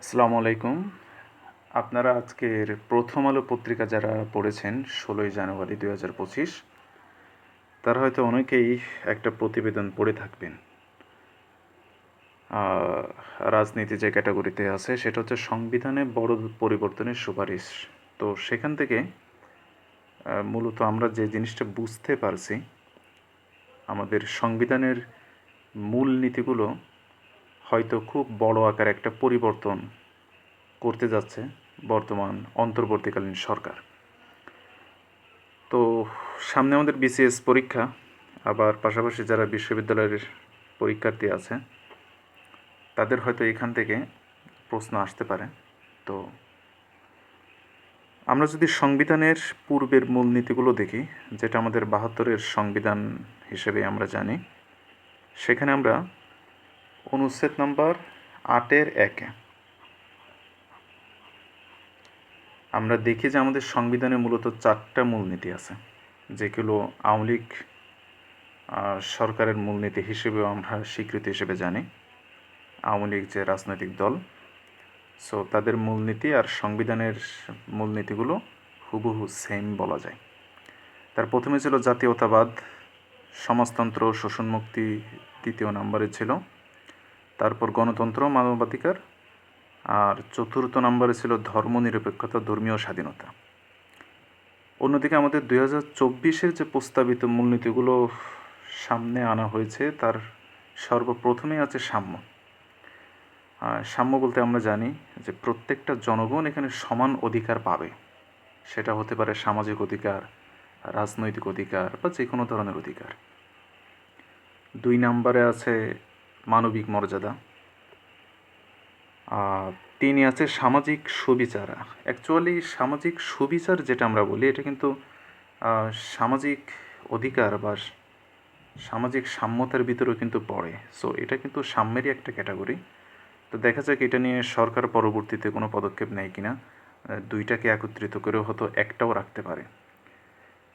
আসসালামু আলাইকুম। আপনারা আজকের প্রথম আলো পত্রিকা যারা পড়েছেন, ষোলোই জানুয়ারি দুই হাজার পঁচিশ, তারা হয়তো অনেকেই একটা প্রতিবেদন পড়ে থাকবেন। রাজনীতি যে ক্যাটাগরিতে আছে, সেটা হচ্ছে সংবিধানে বড় পরিবর্তনের সুপারিশ। তো সেখান থেকে মূলত আমরা যে জিনিসটা বুঝতে পারছি, আমাদের সংবিধানের মূল নীতিগুলো হয়তো খুব বড় আকার একটা পরিবর্তন করতে যাচ্ছে বর্তমান অন্তর্বর্তীকালীন সরকার। তো সামনে আমাদের বিসিএস পরীক্ষা, আবার পাশাপাশি যারা বিশ্ববিদ্যালয়ের পরীক্ষার্থী আছে, তাদের হয়তো এখান থেকে প্রশ্ন আসতে পারে। তো আমরা যদি সংবিধানের পূর্বের মূলনীতিগুলো দেখি, যেটা আমাদের বাহাত্তরের সংবিধান হিসেবে আমরা জানি, সেখানে আমরা অনুচ্ছেদ নাম্বার আটের একে। আমরা দেখি যে আমাদের সংবিধানে মূলত চারটা মূলনীতি আছে। যেগুলো আওয়ামী লীগ সরকারের মূলনীতি হিসেবেও আমরা স্বীকৃতি হিসেবে জানি। আওয়ামী লীগ যে রাজনৈতিক দল সো তাদের মূলনীতি আর সংবিধানের মূলনীতিগুলো হুবহু সেম বলা যায়। তার প্রথমে ছিল জাতীয়তাবাদ, সমাজতন্ত্র, শোষণ মুক্তি, দ্বিতীয় নম্বরে ছিল তারপর গণতন্ত্র, মানবাধিকার, আর চতুর্থ নম্বরে ছিল ধর্মনিরপেক্ষতা, ধর্মীয় স্বাধীনতা। অন্যদিকে আমাদের দুই হাজার চব্বিশের যে প্রস্তাবিত মূলনীতিগুলো সামনে আনা হয়েছে, তার সর্বপ্রথমেই আছে সাম্য। সাম্য বলতে আমরা জানি যে প্রত্যেকটা জনগণ এখানে সমান অধিকার পাবে। সেটা হতে পারে সামাজিক অধিকার, রাজনৈতিক অধিকার বা যে কোনো ধরনের অধিকার। দুই নম্বরে আছে মানবিক মর্যাদা। তিন আছে সামাজিক সুবিচার। অ্যাকচুয়ালি সামাজিক সুবিচার যেটা আমরা বলি এটা কিন্তু সামাজিক অধিকার বা সামাজিক সাম্যতার ভিতরেও কিন্তু পড়ে। সো এটা কিন্তু সাম্যেরই একটা ক্যাটাগরি তো দেখা যাক এটা নিয়ে সরকার পরবর্তীতে কোনো পদক্ষেপ নেয় কিনা। আহ, দুইটাকে একত্রিত করেও হয়তো একটাও রাখতে পারে।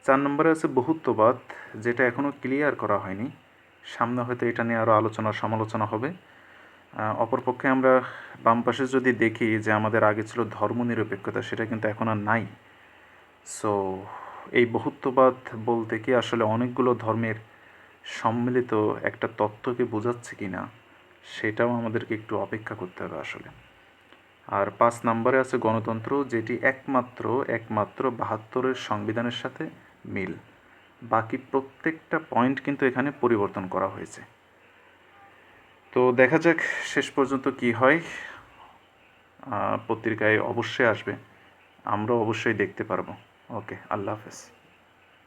চার নম্বরে আছে বহুত্ববাদ যেটা এখনও ক্লিয়ার করা হয়নি। সামনে হয়তো এটা নিয়ে আরও আলোচনা, সমালোচনা হবে। অপরপক্ষে আমরা বাম পাশে যদি দেখি যে আমাদের আগে ছিল ধর্মনিরপেক্ষতা, সেটা কিন্তু এখন আর নাই। সো এই বহুত্ববাদ বলতে কি আসলে অনেকগুলো ধর্মের সম্মিলিত একটা তত্ত্বকে বোঝাচ্ছে কি না সেটাও আমাদেরকে একটু অপেক্ষা করতে হবে আসলে। আর পাঁচ নম্বরে আছে গণতন্ত্র, যেটি একমাত্র একমাত্র বাহাত্তরের সংবিধানের সাথে মিল। বাকি প্রত্যেকটা পয়েন্ট কিন্তু এখানে পরিবর্তন করা হয়েছে। তো দেখা যাক শেষ পর্যন্ত কি হয়। পত্রিকায় অবশ্যই আসবে। আমরাও অবশ্যই দেখতে পারব। ওকে, আল্লাহ হাফেজ।